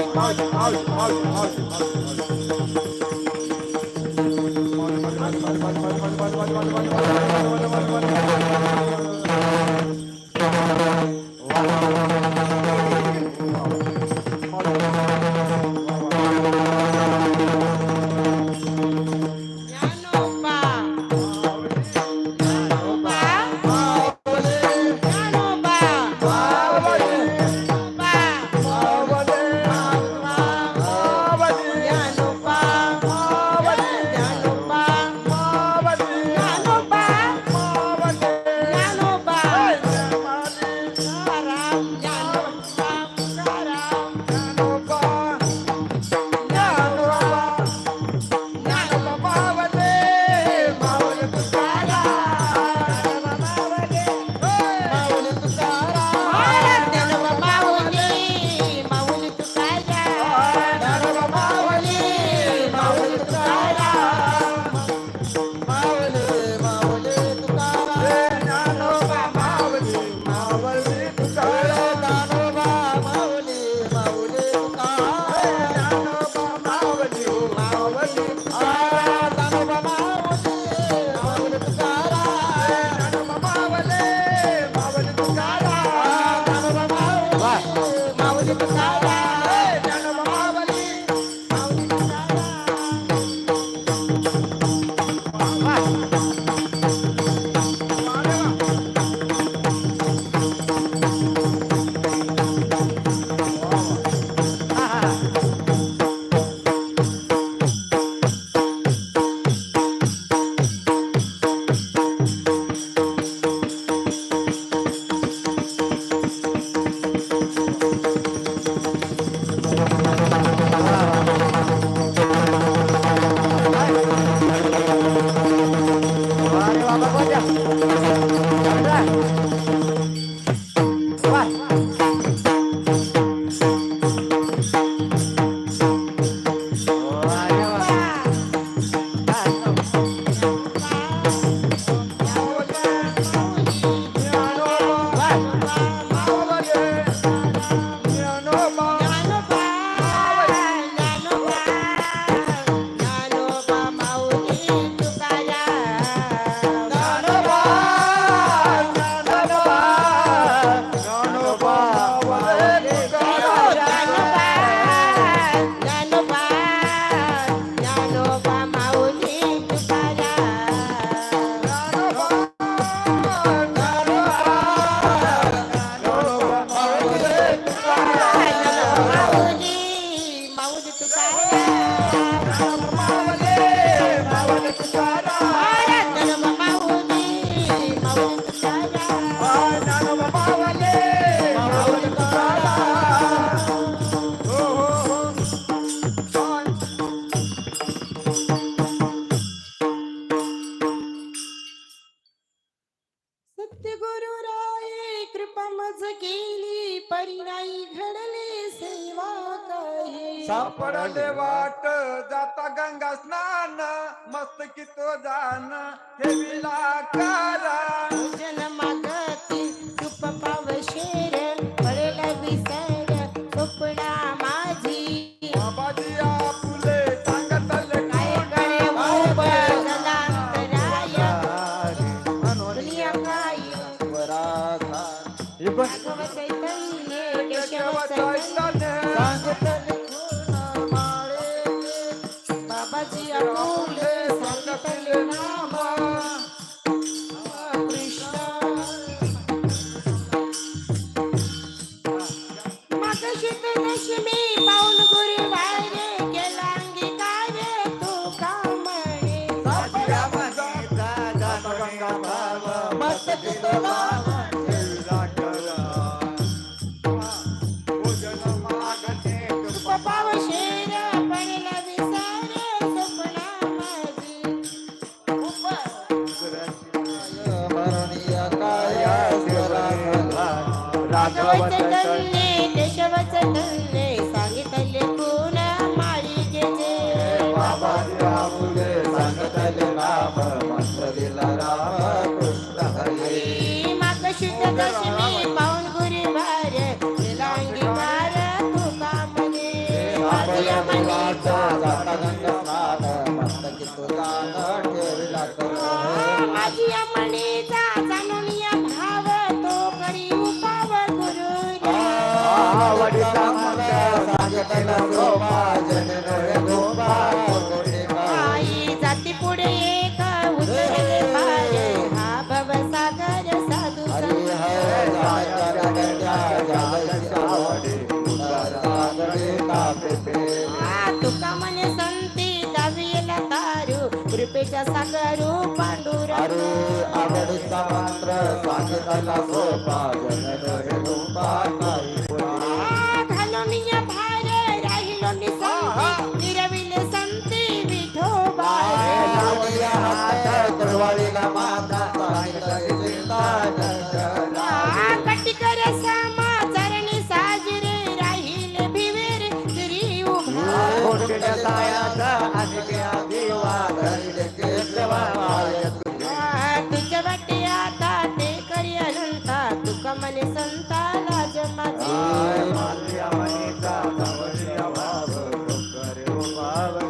عاش عاش عاش عاش తల్లి నామా. Salam, तुका म्हणे संती दावीला तारू. कृपेच्या सागरू पांडुर अरे आवडीचा मंत्र सांगितला गोपा जन रे गोपा नाही घालून या भार राहिलो निसंती निरविले संती विठोबा. लावल्या हात तरवाळीला माता सांगितले चिंता आ, कटिकर सामा संता लाज माझी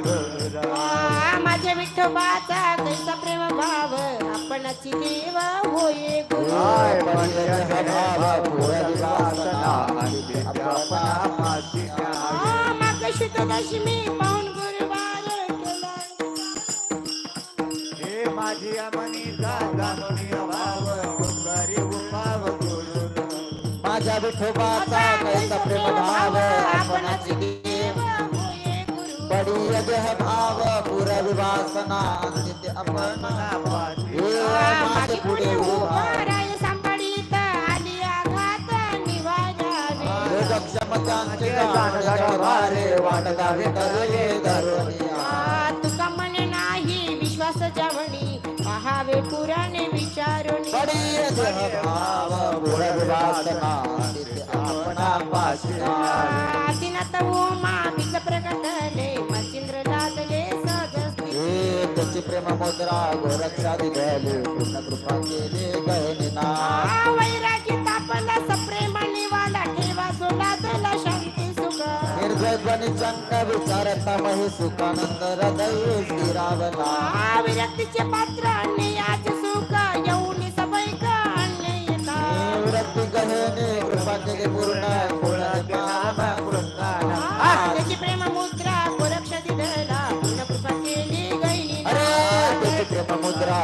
गरुडा. आ, माझ्या विठोबाचा कैसा प्रेम भाव. आपणाची देव होये शुद्धदशमी पाहून गुरुवार केला. हे माझी मनीचा विठोबाचा कैसा प्रेम भाव आपणाची देव भाव पुरवी वासना नित्य आपण हे माझे पुढे उभा क्षमतांचे वारे धरुनिया आ, तुका म्हणे नाही विश्वास जावणी. पहावे पुराणे विचारून. बडी यज्ञ बीज प्रकटले मचिंद्र लादले सहज प्रेम मुद्रा गोरक्षा दिले पूर्ण कृपा केले गहनिना निर्जनी चंक विचारता मही सुखानंद हृदय स्थिरावला. विरक्तीचे पात्र अन्य आज सुख येऊन येता निवृत्ती गहने कृपा केले पूर्ण त्याची प्रेम मुद्रा पूर्ण कृपा केली अरे त्याची प्रेम मुद्रा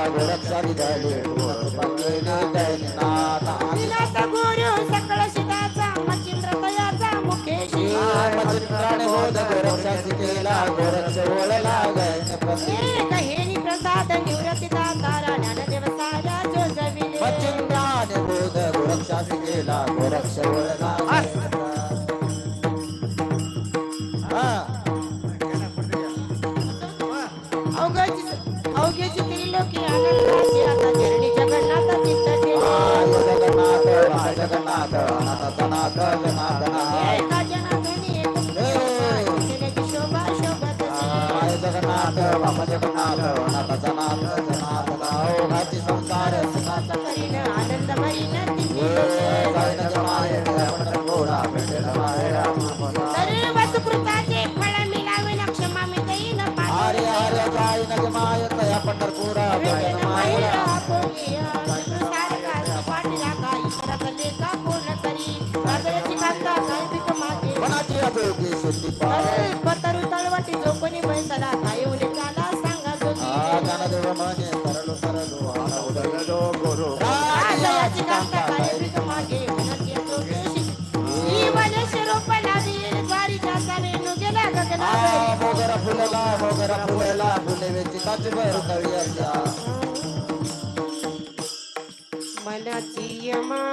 मचित्राने बोध गोरक्षा केला गोरक्ष ओळला एक हेरी प्रसाद निवृत्ती दातारा ज्ञानदेव सारा जो जविले मचित्राने बोध गोरक्षा केला गोरक्ष ओळला हा. अवघ्याची त्रिलोकी आनंदाची आता चरणी जगन्नाथ चित्त जगन्नाथ जगन्नाथ अनाथ जनार्दना बाबा जगन्नाथ नाथ जनाथ जनाथ ओघाची संसार सुखाचा करीन आनंद भरीन तिची गायन जमाय आपण घोडा भेटेल माया. मामला. सर्व सुकृताचे फळ मिळावे क्षमा मी देईन आर्य आर्य गायन जमाय तया पंढरपुरा गायन माया मनाची अभेदी शुद्धी पाय. पतरू तळवटी झोपणी बैसला फुलला मोगरा फुलला फुले वेची ताची भर तळी असल्या मनाची यमानी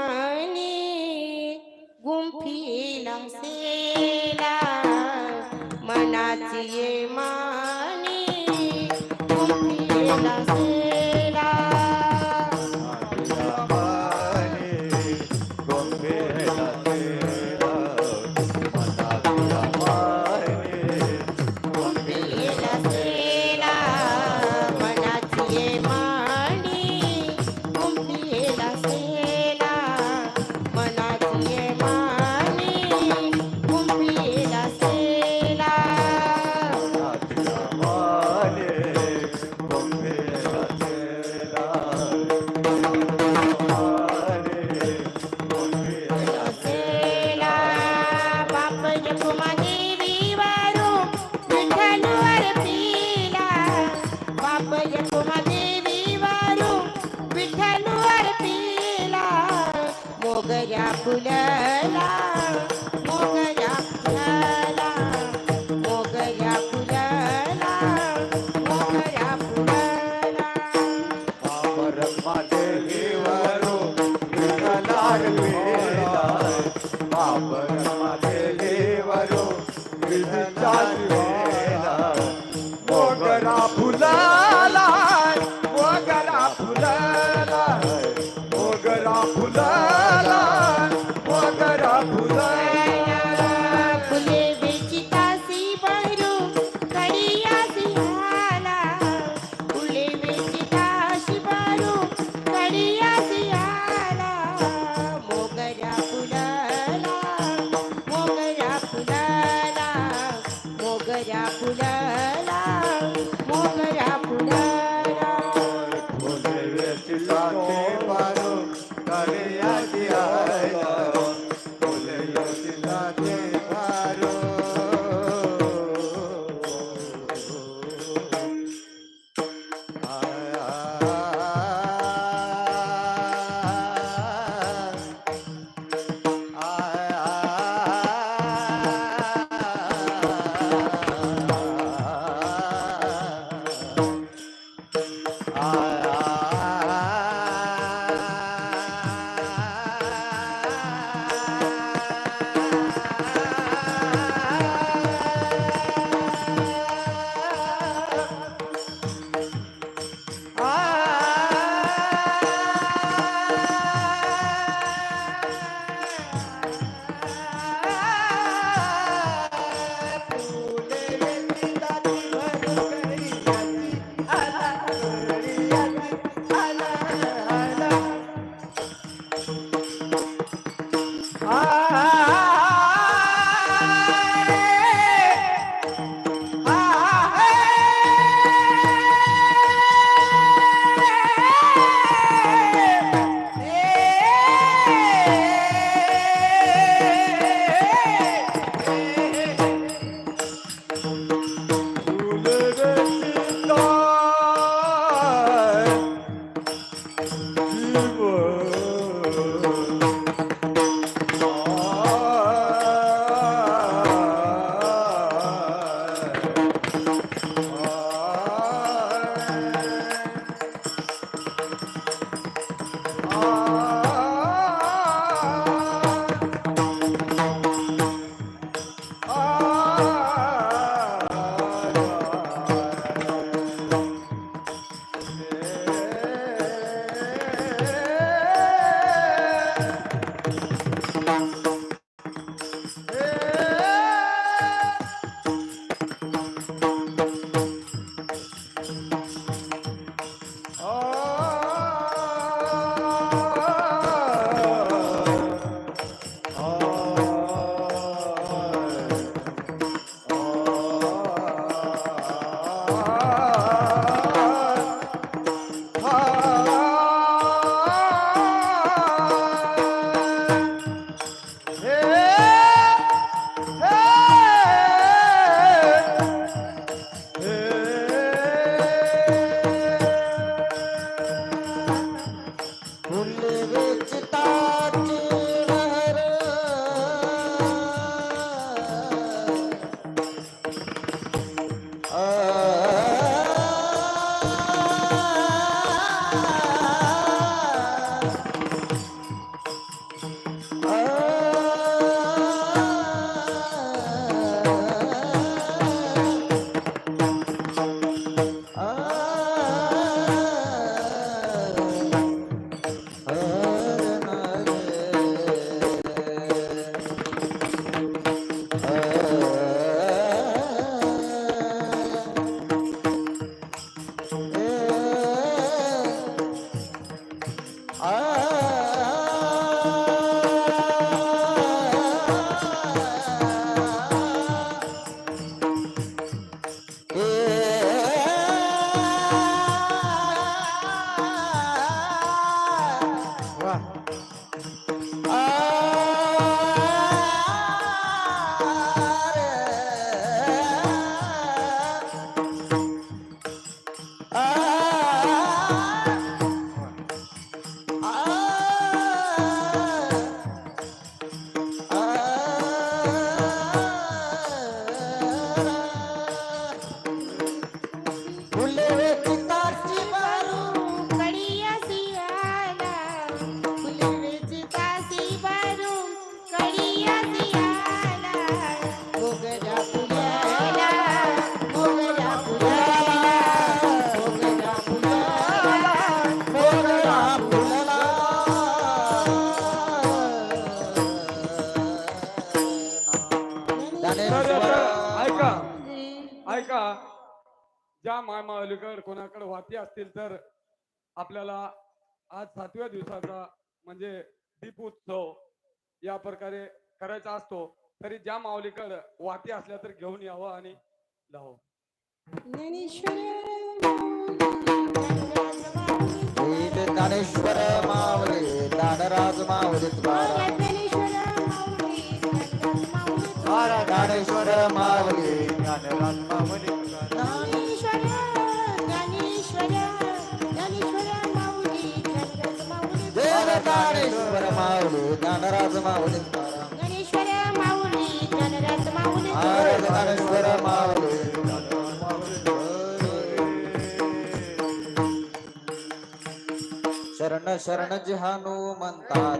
Bye. Hallelujah. ज्या मायमावलीकड कोणाकडे वाती असतील तर आपल्याला आज सातव्या दिवसाचा म्हणजे दीपोत्सव या प्रकारे करायचा असतो. तरी ज्या माऊलीकड वाती असल्या तर घेऊन यावं आणि लावं. ज्ञानेश्वर माऊली दानराज माऊली तुकाराम ज्ञानेश्वर माऊली तुकाराम. देव ज्ञानेश्वर माऊली ज्ञानराज माऊली. ज्ञानेश्वर माऊली शरण शरण जी हनुमंतात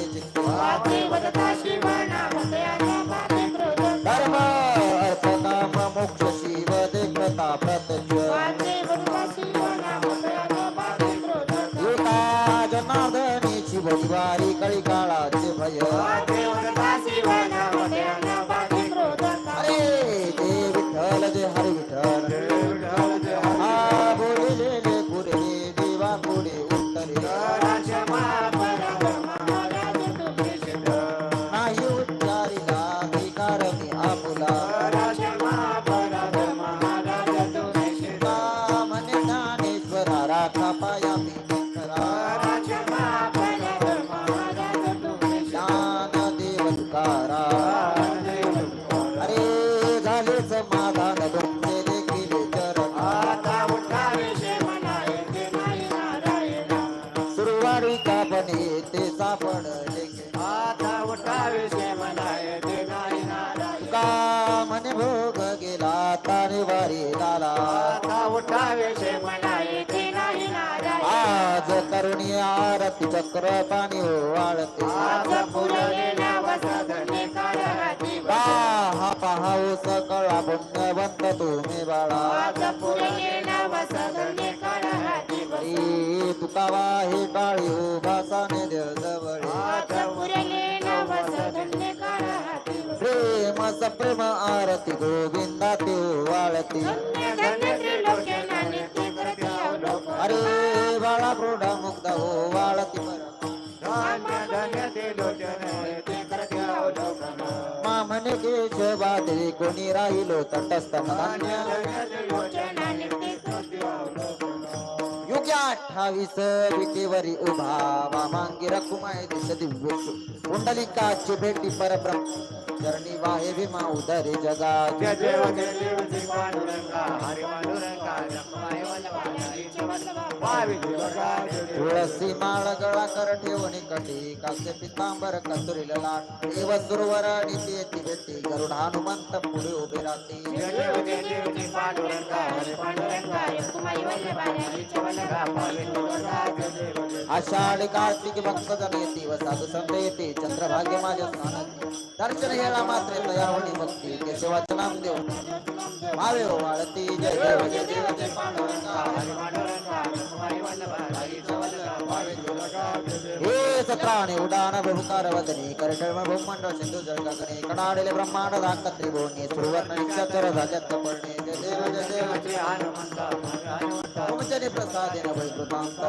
दिवारी कळी काळाचे भय गेला ताने वारी लाला आज करुणी आरती चक्र पाणी ओवाळते का हा पहाव सकळा पुण्यवंत तुम्ही बाळा. ए तुकावा हे काळी उभासाने देव जवळे మాస ప్రేమ ఆరతి గోవింద తివాళతి అరే బాళ ప్రోడ ముగ్ధ ఓ వాళతి మా మనకి శోభాది కొని రాయిలో తటస్థ युग्या अठ्ठावीस विटेवरी उभा. वामांगी रखुमाय दिस दिव्य कुंडलिकाची भेटी परब्रह्म. चरणी वाहे भीमा उदरे जगा. जय जय देव जय पांडुरंगा हरी तुळसी माळ गळा कर ठेवणी कटी कासे पितांबर कस्तुरील लाट. देव सुरवर निती येती भेटी गरुड हनुमंत पुढे उभे राहते. जय आषाढ कार्तिक भक्त जन येते व साधू संत येते चंद्रभाग्य माझ्या स्नानात दर्शन हेला मात्र तयावणी भक्ती केशवाचं नाम देव मावे वाळती जय देव जय देव जय पांडुरंगा. हे सत्राणे उडान बहुकार वदनी करटळ ब्रह्मांड सिंधू जळकाकणे कडाडले ब्रह्मांड धाकत्री बोनी सुरवर्ण निक्षत्र झाल्यात पडणे जय देव जय देव जय हनुमंता हनुमंता ओमचने प्रसादेन वैकृतांत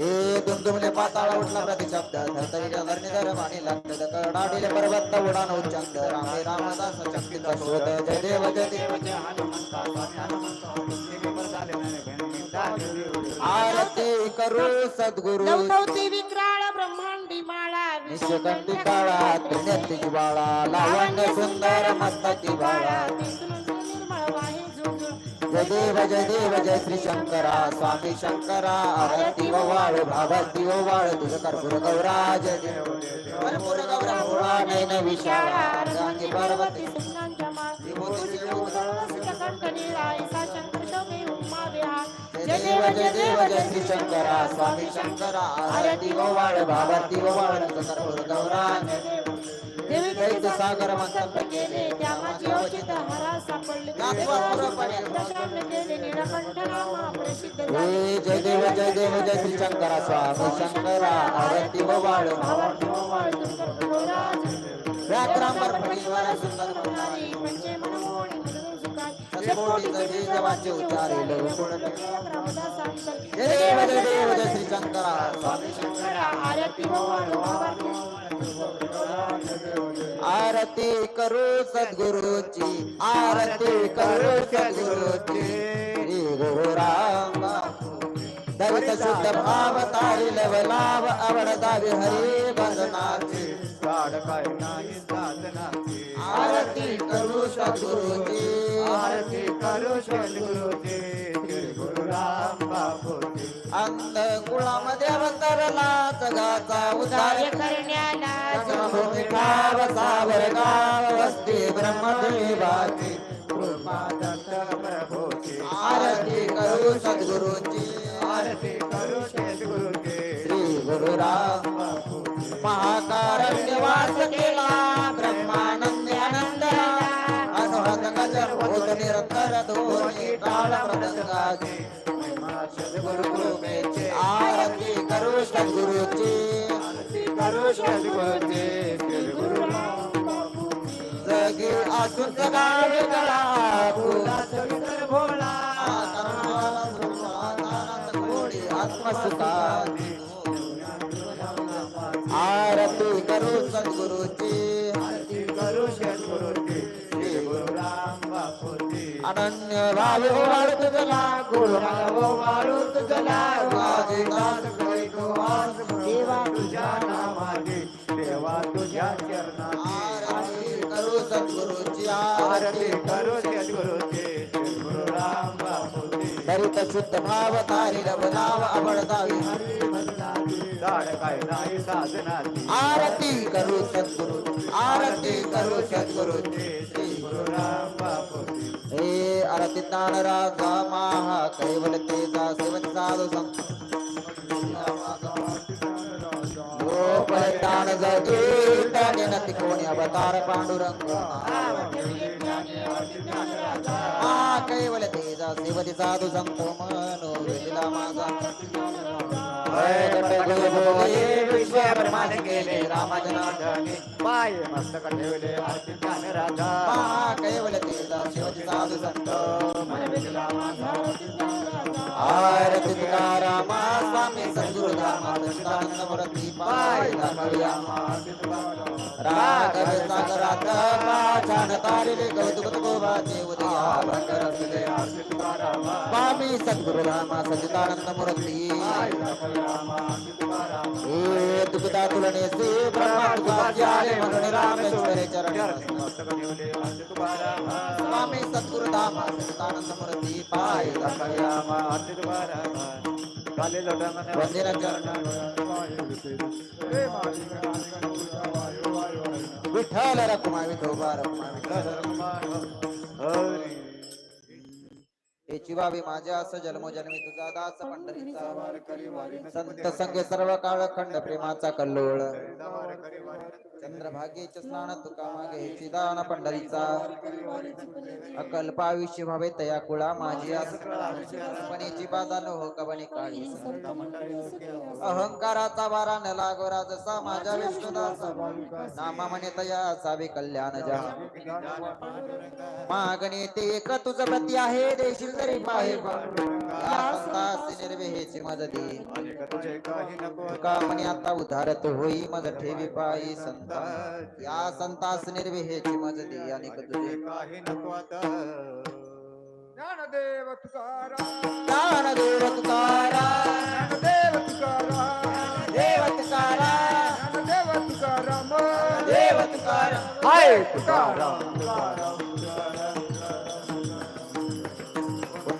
हे दुमदुमले पाताळ उठला प्रतिशब्द धरतरीच्या धरणीधर वाणी लागत कडाडीले पर्वत उडान उच्चंद रामे रामदास शक्तीचा शोध जय देव जय देव जय हनुमंता। आरती करू सद्गुरु. लवकवती विक्राळ ब्रह्मांडी माळा निशकंठी काळा त्रिनेत्री बाळा लावण्य सुंदर मस्तकी बाळा. जय देव जय देव जय श्री शंकरा स्वामी शंकरा आरती व वाळ भावती व वाळ तुझ कर्पूर गौराज. कर्पूर गौरा भोळा नयन विशाळा पार्वती. जय देव जय देव जय शंकरा स्वामी शंकरा आरती व वाळ भावती व वाळ तुझ कर्पूर गौराज देवी दैत्य सागर संकल्प केले त्या माझी औचित हरा सापडले जय देव जय देव जय श्री शंकरा स्वामी शंकरा आरती व वाळ भावार्थी ओवाळ दुर्गा गौराज. व्याघ्रांबर फणीवर सुंदर पंचे आरती करू सद्गुरुची आरती करू सद्गुरुची श्री गुरु राम दलित शुद्ध भाव तारी लवलाव आवड दावी हरी बंधनाची झाड काय नाही साधनाची. आरती करू सद्गुरुची आरती करू सद्गुरुची श्री गुरु राम बापूजी अंध कुळामध्ये अवतरला जगाचा उद्धार कार्य करण्याला जन्मभूमी ठाव सावर गाव वस्ती ब्रह्मदेवाची. कृपा दत्त प्रभूची आरती करू सद्गुरुची. आरती करू सद्गुरुची श्री गुरु राम केला. टाळ मृदंगाची करू सद्गुरुची। करू सद्गुरुची जगी असून भोळा आत्मसुखाची आरती करू सद्गुरुची। आरती करू सद्गुरुची। अनन्य भावी वाढ तुझला गुरु गुरुभाव वाळू तुझला माझे दास करीतो वास देवा तुझ्या नामाची देवा तुझ्या चरणाची आरती करू सद्गुरुची आरती. करू सद्गुरुची श्री गुरु राम बापूजी शुद्ध भाव तारी रघुनाव अबडदावी झाड आरती करू सद्गुरु आरती करू सद्गुरु। हे आरती ज्ञान राजा महा कैवल तेजा सेवन साधू संत। गोपळतान जगी त्याने नती कोणी अवतार पांडुरंग हा कैवल तेजा सेवती साधू संत मनो माझा विश्व ब्रह्मांड केले रामाजनार्दने पाय मस्तक ठेवले आरती ज्ञान राजा हा कैवल तेजा सेवती साधू संत आरती तुकारामा स्वामी सद्गुरु धामा दशकानंद मूर्ती पाय दाखवया राघव सागरात पाषाण तारिले कौतुक गोवाचे उदया भंगर असले स्वामी सद्गुरु रामा सचिदानंद मूर्ती हे तुकदा तुलने से ब्रह्मा तुकाचार्य म्हणून रामेश्वरे चरण स्वामी सद्गुरु धामा सचिदानंद मूर्ती पाय दाखवया वंदिना चरण विठ्ठल रखुमा विठोबा रखुमा विठ्ठल याची बाबी माझ्या अस जन्मोजन्मी तुझा दास पंढरीचा. संत संगे सर्व काळ खंड प्रेमाचा कल्लोळ. चंद्रभागेचे स्नान तुका मागे हेची दान पंढरीचा. अकल्प आयुष्य भावे तया कुळा माझी आस पणीची बाधा न हो कबनी काळी अहंकाराचा वारा न लागो राजसा माझ्या विष्णुदास. नामा म्हणे तया असावे कल्याण जा मागणी ते एक तुझ प्रती आहे देशील तरी पाहे निर्वेहेची मदती तुका म्हणे आता उधारत होई मज ठेवी पायी संता. या संतास निर्वेहेची मजदी अनेक तुझे काही नको आता ज्ञानदेव तुकाराम. ज्ञान देव तुकारा ज्ञानदेव तुकाराम. देव तुकारा ज्ञानदेव तुकाराम. देव तुकारा हाय तुकाराम.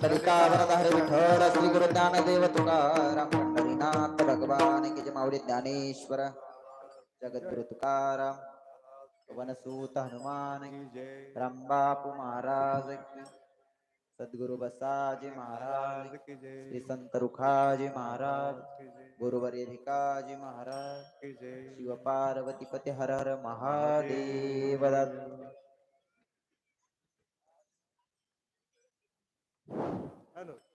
वरदहर विठ्ठल श्री गुरु ज्ञानदेव तुकाराम पंढरीनाथ भगवान की माऊली ज्ञानेश्वर जगद्गुरु तुकाराम वनसूत हनुमान रामबापू महाराज सद्गुरु बसाजी महाराज श्री संत रुखाजी महाराज गुरुवर्य भिकाजी महाराज शिव पार्वती पती हर हर महादेव। दत्त. हॅलो